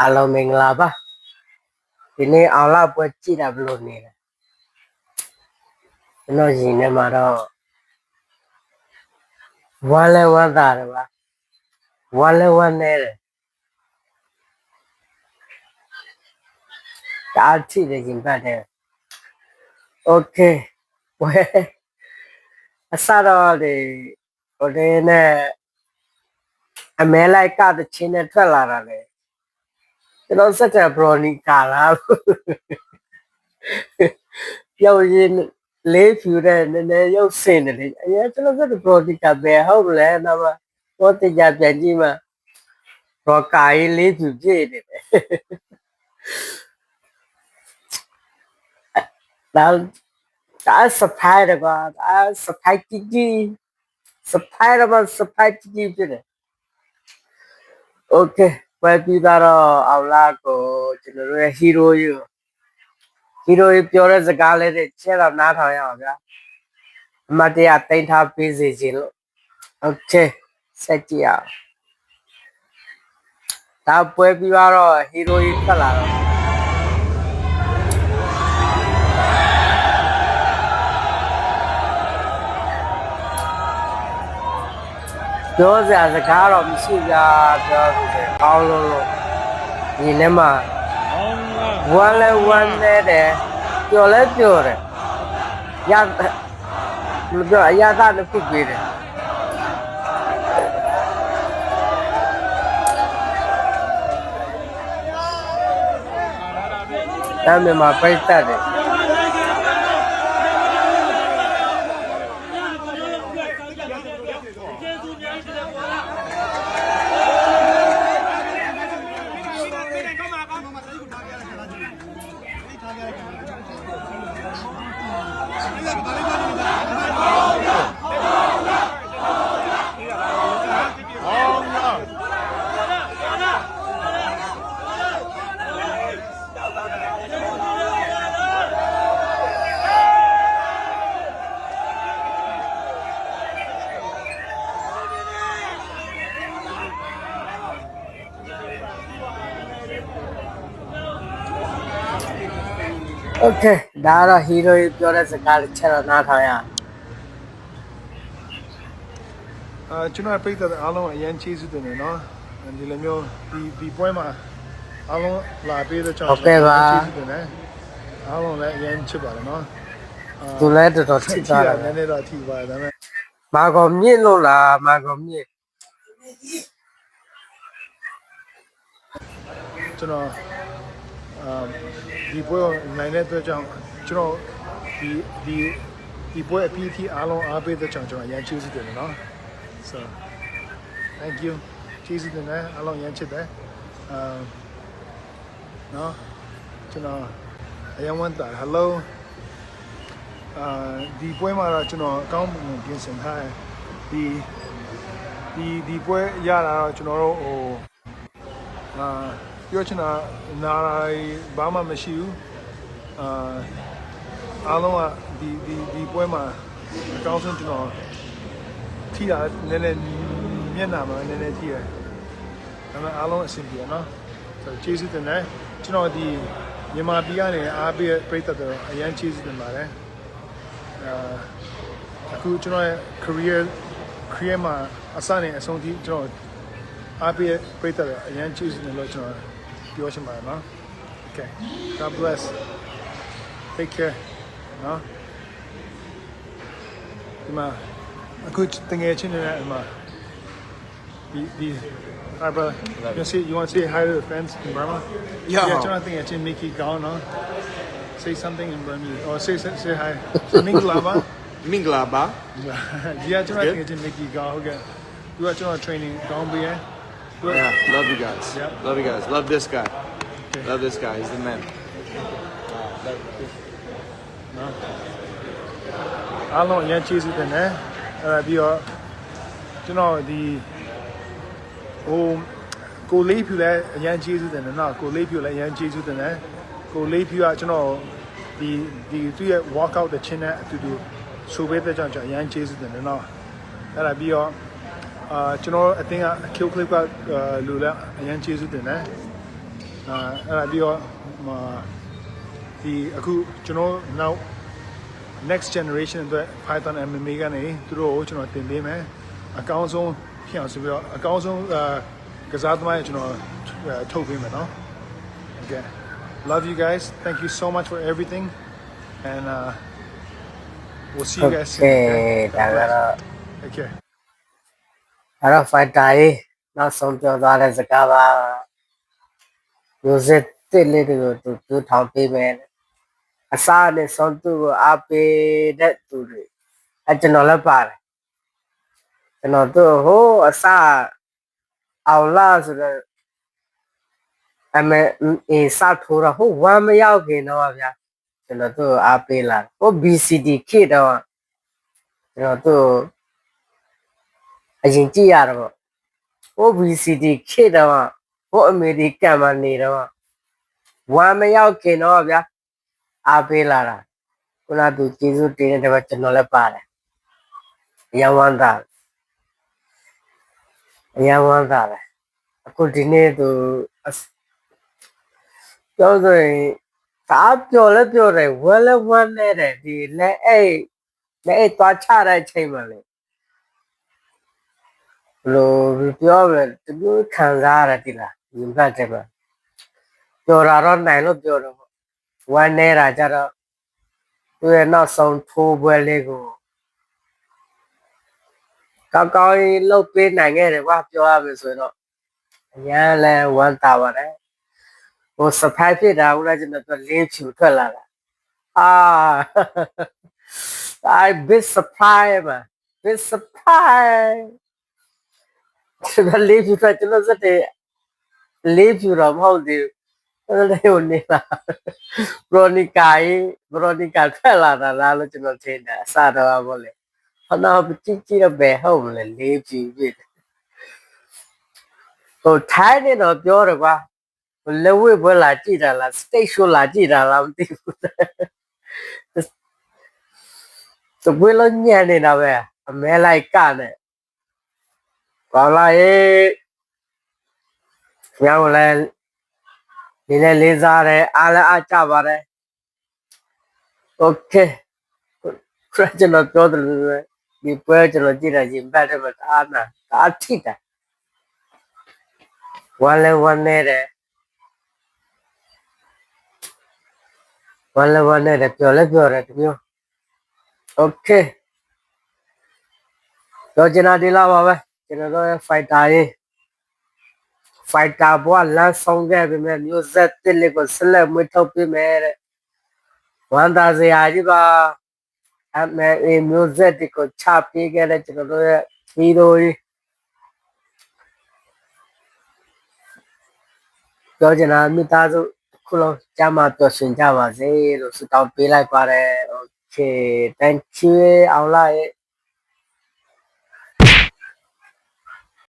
အားလုံးမင်္ဂလာပါဒီနေ့အောင်လာပွဲကြည့်တာဘယ်လိုနေလဲကျွန်တော်ရှင်ထဲမှာတော့ဝမ်းလဲဝမ်းသာတယ်ပါဝမ်းလဲဝမ်းနေတယ်တားချိတယ်ရှင်ပတ်တယ်โอเคဝဲအစတော့ဒီဟိုဒီနဲ့အမဲလိုက်ကတဲ့ချင်းနဲ့ထွက်လာတာလေ Nossa, Brony, caralho. Yo, you live you then, and then you'll sing it. Yes, look at the Brony, Cabe, homeland, ama. What the Japanima. Rokai live you did it. Now, that's a pad about, that's a package. สะพายระมันสะพายจริงๆเลยโอเค ပွဲပြီးသားတော့အောင်လာကိုကျွန်တော်တို့ရဲ့ hero ကြီးကို hero ကြီးပြောတဲ့စကားလေးတွေချက်တော့နားထောင်ရအောင်ဗျာအမတ်တရားတင်ထားပေးစီခြင်းလို့ okay ဆက်ကြည့်အောင်ဒါပွဲပြီးသွားတော့ hero ကြီးထွက်လာတော့ ပြောစရာစကားတော့မရှိကြပြောလို့တယ်ကောင်းလို့လို့ဒီထဲမှာဝမ်းလဲဝမ်းနေတယ်ပျော်လဲပျော်တယ်ရဘယ်လိုပြောအရာသားတစ်ခုပေးတယ်ဒါမှမပိတ်တတ်တယ် โอเคဒါကတော့ဟီးရိုးပြောတဲ့စကားလေးချက်တော့နားထောင်ရအောင် အာကျွန်တော်ပြိတ္တအားလုံးအရင်ချေးစုတင်နေနော်ဒီလိုမျိုးဒီဒီပွဲမှာအားလုံးလာပေးတဲ့ကြောင့်ချေးစုတင်နေအားလုံးလည်းအရင်ချစ်ပါတယ်နော် သူလည်းတော်တော်ထိ ထိ သွား တာ တယ် နည်းနည်းတော့ထိပါတယ်ဒါပေမဲ့ မာကောင်မြင့်လို့လားမာကောင်မြင့် ကျွန်တော် အာဒီပွဲကိုနိုင်တဲ့အတွက်ကြောင့်ကျွန်တော်ဒီဒီဒီပွဲအပြီးအထိအားလုံးအားပေးတဲ့ကြောင့်ကျွန်တော်အရင်ချေးစုတင်နေနော် so thank you ချေးစုတင်နေအားလုံးအရင်ချစ်တယ်အာနော်ကျွန်တော်အရင်ဝန်တာ hello အာဒီပွဲမှာတော့ကျွန်တော်အကောင်းပုံပြင်ဆင်ထားတယ်ဒီဒီဒီပွဲရတာတော့ကျွန်တော်တို့ဟိုအာ ပြောချင်တာနာရီဘာမှမရှိဘူးအာအားလုံးကဒီဒီဒီပွဲမှာအကောင်းဆုံးကျွန်တော်ထိတာနည်းနည်းမျက်နှာမှာနည်းနည်းထိတယ်ဒါပေမဲ့အားလုံးအဆင်ပြေရနော်ဆိုကျေးဇူးတင်တယ်ကျွန်တော်ဒီမြန်မာပြည်ကနေအားပေးပြည့်တဲ့တော့အရန်ကျေးဇူးတင်ပါတယ်အာအခုကျွန်တော်ရဲ့ career career မှာအစနဲ့အဆုံးထိကျွန်တော်အားပေးပြည့်တဲ့အရန်ကျေးဇူးတင်လို့ကျွန်တော် ပြောချင်ပါတယ်နော် Okay God bless take care နော်ဒီမှာအခုတငယ်ချင်းတွေနဲ့ဒီမှာဒီဒီ Hi brother you say you want to say hi to the friends in Burma Yeah. yeah ကျွန်တော်တင်ငယ်ချင်း Mickey ကောင်းနော် say something in Burmese or say say, say hi မင်္ဂလာပါမင်္ဂလာပါဒီကကျွန်တော်တကယ်ချင်း Mickey ကောင်းဟုတ်ကဲ့သူကကျွန်တော် training ကောင်းပေးရသူက Yeah, love you guys. Yep. Love you guys. Love this guy. Love this guy. He's the man. အားလုံးအရင်ကျေးဇူးတင်တယ်အဲ့ဒါပြီးတော့ကျွန်တော်ဒီဟိုကိုလေးဖြူလည်းအရင်ကျေးဇူးတင်တယ်နော်ကိုလေးဖြူလည်းအရင်ကျေးဇူးတင်တယ်ကိုလေးဖြူကကျွန်တော်ဒီဒီသူ့ရဲ့ workout တဲ့ချင်းနဲ့အတူတူဆိုပေးတဲ့ကြောင့်ကျွန်တော်အရင်ကျေးဇူးတင်တယ်နော်အဲ့ဒါပြီးတော့ အာကျွန်တော်အတင်းက kill clip ကလူလည်းအရင်ကျေးဇူးတင်တယ်အာအဲ့ဒါပြီးတော့ဒီအခုကျွန်တော် now next generation အတွက် Python MMA ကနေသူတို့ကိုကျွန်တော်တင်ပေးမယ်အကောင်းဆုံးဖြစ်အောင်ဆိုပြီးတော့အကောင်းဆုံးအာကစားသမားကိုကျွန်တော်ထုတ်ပေးမယ်နော် Okay love you guys thank you so much for everything and uh we'll see you guys soon okay okay အဲ့တော့ fighter ရေးနောက်ဆုံးပြောသွားတဲ့စကားပါမျိုးစစ်တစ်လေးတွေကိုသူသူထောင်ပေးမယ်အစားနဲ့ဆုံးသူကိုအားပေးတဲ့သူတွေအဲကျွန်တော်လည်းပါတယ်ကျွန်တော်တို့ဟိုးအစားအောင်လားဆိုတော့အမေအေးစားထိုးတော့ဟိုဝမ်းမရောက်ခင်တော့ဗျာကျွန်တော်တို့အားပေးလာဟို BCD ခေတ်တော့ကျွန်တော်တို့ အရင်ကြည့်ရတော့ဟို VCD ခေတ်တော့ဟိုအမေရိကန်မှာနေတော့ဝမ်းမရောက်ခင်တော့ဗျာအားပေးလာတာခုနကသူကျေးဇူးတင်တဲ့ဘက်ကျွန်တော်လည်းပါတယ်အရန်ဝမ်းသာအရန်ဝမ်းသာတယ်အခုဒီနေ့သူအစပြောဆိုရင်ဒါပြောလဲပြောတယ်ဝဲလဲဝမ်းနေတယ်ဒီလက်အိတ်လက်အိတ်သွားချတဲ့အချိန်မှာလေ ဘယ်လိုပြောမလဲတမျိုးခံစားရတယ်ဒီလားညီမတဲ့မှာပြောတာတော့နိုင်လို့ပြောတော့ပေါ့ဝမ်းနေတာကြတော့သူရဲ့နောက်ဆုံးထိုးပွဲလေးကိုကောင်းကောင်းကြီးလှုပ်ပေးနိုင်ခဲ့တယ်ကွာပြောရမယ်ဆိုရင်တော့အရင်လဲဝမ်းသာပါတယ်ဟို surprise ဖြစ်တာဦးလားကျွန်တော်လေးဖြူထွက်လာတာအာ I big surprise ပါ big surprise ကျွန်တော်လေးဖြူထွက်ကျွန်တော်စက်တဲ့လေးဖြူတော့မဟုတ်သေးဘူးအဲ့ဒါလေးကိုနေလာဘရိုနီကာကြီးဘရိုနီကာထွက်လာတာလားလို့ကျွန်တော်ထင်တယ်အစတော့ဘောလေဟောတော့ကြည့်ကြည့်တော့ဘယ်ဟုတ်မလဲလေးဖြူပြည့်ဟိုထိုင်းနေတော့ပြောတယ်ကွာဟိုလက်ဝဲဘွဲလာကြည့်တာလား state show လာကြည့်တာလားမသိဘူးတပွေးလုံးညံ့နေတာပဲအမဲလိုက်ကနဲ့ ကောင်းလာရဲ့မြောက်လည်းဒီနေ့လေးစားတယ်အားလည်းအားကြပါတယ်โอเคခရကျွန်တော်ပြောတယ်လို့ပဲဒီပွဲကျွန်တော်ကြည့်တာရင်ဘတ်တယ်မအားနာအားထိတာဝမ်းလည်းဝမ်းနေတယ်ဝမ်းလည်းဝမ်းနေတယ်ပြောလည်းပြောတယ်ဒီမျိုးโอเคတော့ကျွန်တော်ဒီလာပါပဲ ကျွန်တော်တို့ရဲ့ fighter ရေး fighter ဘွားလမ်းဆောင်ခဲ့ပြီမဲ့မျိုးဆက်တစ်လေးကိုဆက်လက်မွေးထုတ်ပေးမယ်တဲ့ဝမ်းသာစရာကြီးပါအမေအေမျိုးဆက်ဒီကိုချပေးခဲ့တဲ့ကျွန်တော်တို့ရဲ့ဟီးရိုကြီးပြောချင်တာမိသားစုတစ်ခုလုံးကြမ်းမှပျော်ရွှင်ကြပါစေလို့ဆုတောင်းပေးလိုက်ပါတယ် okay thank you အောင်လာရဲ့